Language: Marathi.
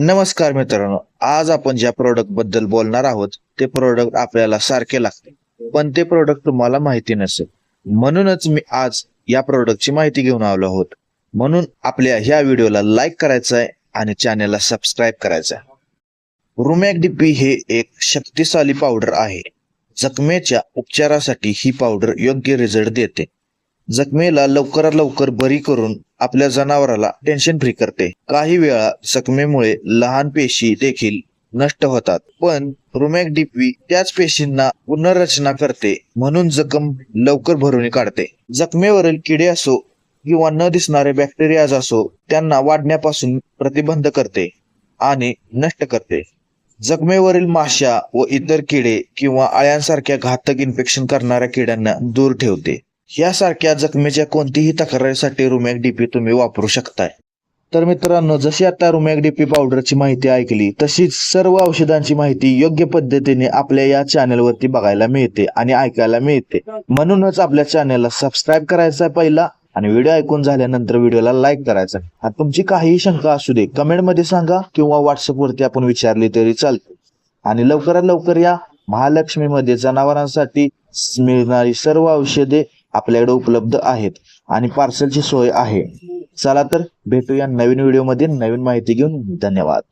नमस्कार मित्रांनो आज आपण ज्या प्रोडक्टबद्दल बोलणार आहोत ते प्रोडक्ट आपल्याला सारखे लागते. पण ते प्रोडक्ट तुम्हाला माहिती नसेल. म्हणूनच मी आज या प्रोडक्टची माहिती घेऊन आलो आहोत. म्हणून आपल्या ह्या व्हिडिओला लाईक करायचं आहे आणि चॅनेलला सबस्क्राईब करायचं आहे. रुमॅक डीपी हे एक शक्तिशाली पावडर आहे. जखमेच्या उपचारासाठी ही पावडर योग्य रिझल्ट देते. जखमेला लवकरात लवकर बरी करून आपल्या जनावराला टेन्शन फ्री करते. काही वेळा जखमेमुळे लहान पेशी देखील नष्ट होतात. पण रुमॅक डीपी त्याच पेशींना पुनर्रचना करते म्हणून जखम लवकर भरून काढते. जखमेवरील किडे असो किंवा न दिसणारे बॅक्टेरियाज असो त्यांना वाढण्यापासून प्रतिबंध करते आणि नष्ट करते. जखमेवरील माशा व इतर किडे किंवा आळ्यांसारख्या घातक इन्फेक्शन करणाऱ्या किड्यांना दूर ठेवते. यासारख्या जखमेच्या कोणतीही तक्रारीसाठी रुमॅक डीपी तुम्ही वापरू शकताय. तर मित्रांनो जशी आता रुमॅक डीपी पावडरची माहिती ऐकली तशीच सर्व औषधांची माहिती योग्य पद्धतीने आपल्या या चॅनलवरती बघायला मिळते आणि ऐकायला मिळते. म्हणूनच आपल्या चॅनलला सबस्क्राईब करायचा पहिला आणि व्हिडिओ ऐकून झाल्यानंतर व्हिडिओला लाईक करायचा. आणि तुमची काहीही शंका असू दे कमेंटमध्ये सांगा किंवा व्हॉट्सअपवरती आपण विचारली तरी चालते. आणि लवकरात लवकर या महालक्ष्मीमध्ये जनावरांसाठी मिळणारी सर्व औषधे आपल्याकडे उपलब्ध आहेत आणि पार्सलची सोय आहे. चला तर भेटूया नवीन व्हिडिओमध्ये नवीन माहिती घेऊन धन्यवाद.